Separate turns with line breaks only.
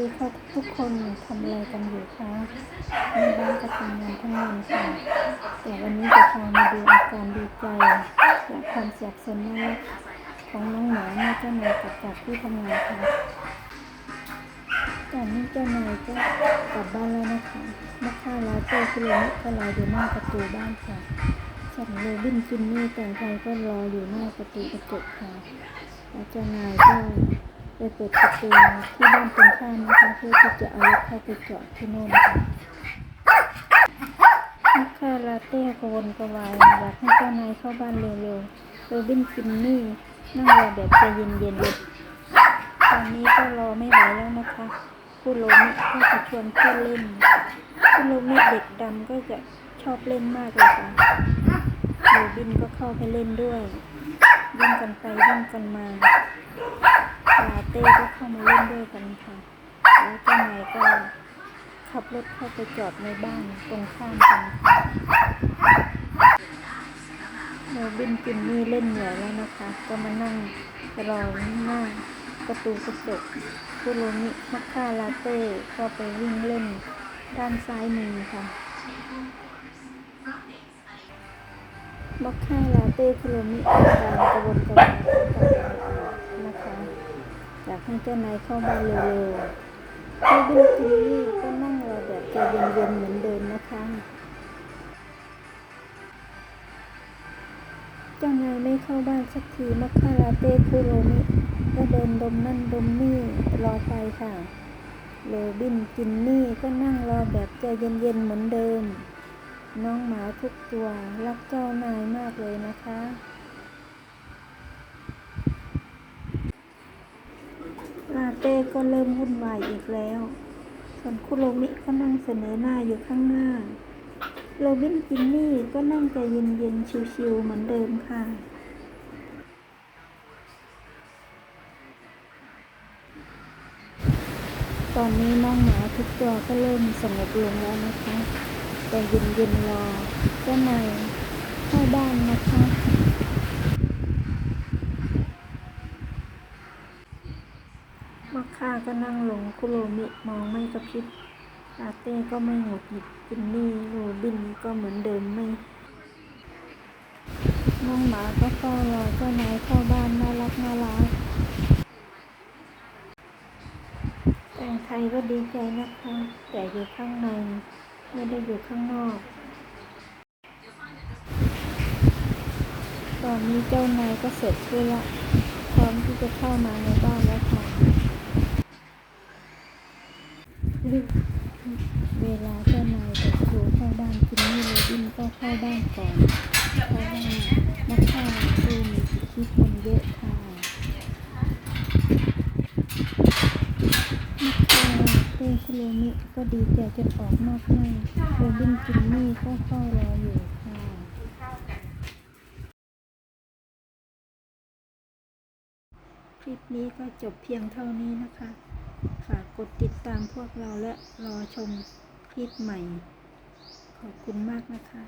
ดีค่ะทุกคนทำอะไรกันอยู่คะแม่บ้านก็ทำงานทั้งวันค่ะ แต่วันนี้จะพามาดูอาการดีใจและความเสียบสนมากของน้องหมาแม่เจ้านายกลับจากที่ทำงานค่ะจากนี้เจ้านายก็กลับบ้านแล้วนะคะนักข่าลาเต้คุโรมิก็รออยู่หน้าประตูบ้านค่ะส่วนโรบินจินนี่แต่งไทยก็รออยู่หน้าประตูกระจกค่ะแล้วเจ้านายก็ ไปเปิดประตูที่บ้านตรงข้ามนะคะเพื่อที่จะเอารถเข้าไปจอดที่โน่นค่ะนักข่าลาเต้กวนกวายอยากให้เจ้านายเข้าบ้านเร็วๆโรบินจินนี่นั่งรอแบบใจเย็นๆเลยตอนนี้ก็รอไม่ไหวแล้วนะคะคุโรมิก็จะชวนเพื่อนเล่นคุโรมิเด็กดำก็จะชอบเล่นมากเลยค่ะโรบินก็เข้าไปเล่นด้วยวิ่งกันไปวิ่งกันมา เต้ก็เข้ามาเล่นด้วยกันค่ะ แล้วเจ้านายก็ขับรถเข้าไปจอดในบ้านตรงข้ามกันค่ะโรบินจินนี่เล่นเหนื่อยแล้วนะคะ ก็มานั่งรอหน้าประตูกระจกคุโรมิมัคคาลาเต้ก็ไปวิ่งเล่นด้านซ้ายมือค่ะมัคคาลาเต้คุโรมิอาการกระวนกระวาย อยากให้เจ้านายเข้าบ้านเร็วๆโรบินจินนี่ก็นั่งรอแบบใจเย็นๆเหมือนเดิมนะคะ เจ้านายไม่เข้าบ้านสักทีมัคคาลาเต้คุโรมิก็เดินดมนั่นดมนี่รอไปค่ะโรบินจินนี่ก็นั่งรอแบบใจเย็นๆเหมือนเดิม น้องหมาทุกตัวรักเจ้านายมากเลยนะคะ ลา เต้ก็เริ่มวุ่นวายอีกแล้ว ส่วนคุโรมิก็นั่งเสนอหน้าอยู่ข้างหน้า โรบินจินนี่ก็นั่งใจเย็นๆ ชิวๆ เหมือนเดิมค่ะ ตอนนี้น้องหมาทุกตัวก็เริ่มสงบลงแล้วนะคะใจเย็นๆรอเจ้านายเข้าบ้านนะคะ มั ก็นั่งลงคุโรมิมองไม่กระพริบลาเต้ก็ไม่หงุดหงิดจินนี่โรบินก็เหมือนเดิมไม่น้องหมาก็เฝ้ารอเจ้านายเข้าบ้านน่ารักน่ารักแต่งไทยก็ดีใจนะคะ แต่อยู่ข้างใน ไม่ได้อยู่ข้างนอก ตอนนี้เจ้านายก็เสร็จธุระพร้อมที่จะเข้ามาในบ้านแล้วค่ะ เวลาเจ้านายกับครูเข้าบ้านจินนี่โรบินก็เข้าบ้านก่อนเพราะว่านักข่าวคือมีที่คนเยอะค่ะนักข่าวเต้คุโรมิก็ดีใจจนออกนอกห้าโรบินจินนี่ก็เฝ้ารออยู่ค่ะคลิปนี้ก็จบเพียงเท่านี้นะคะ ดติดตามพวกเราและรอชมคลิปใหม่ ขอบคุณมากนะคะ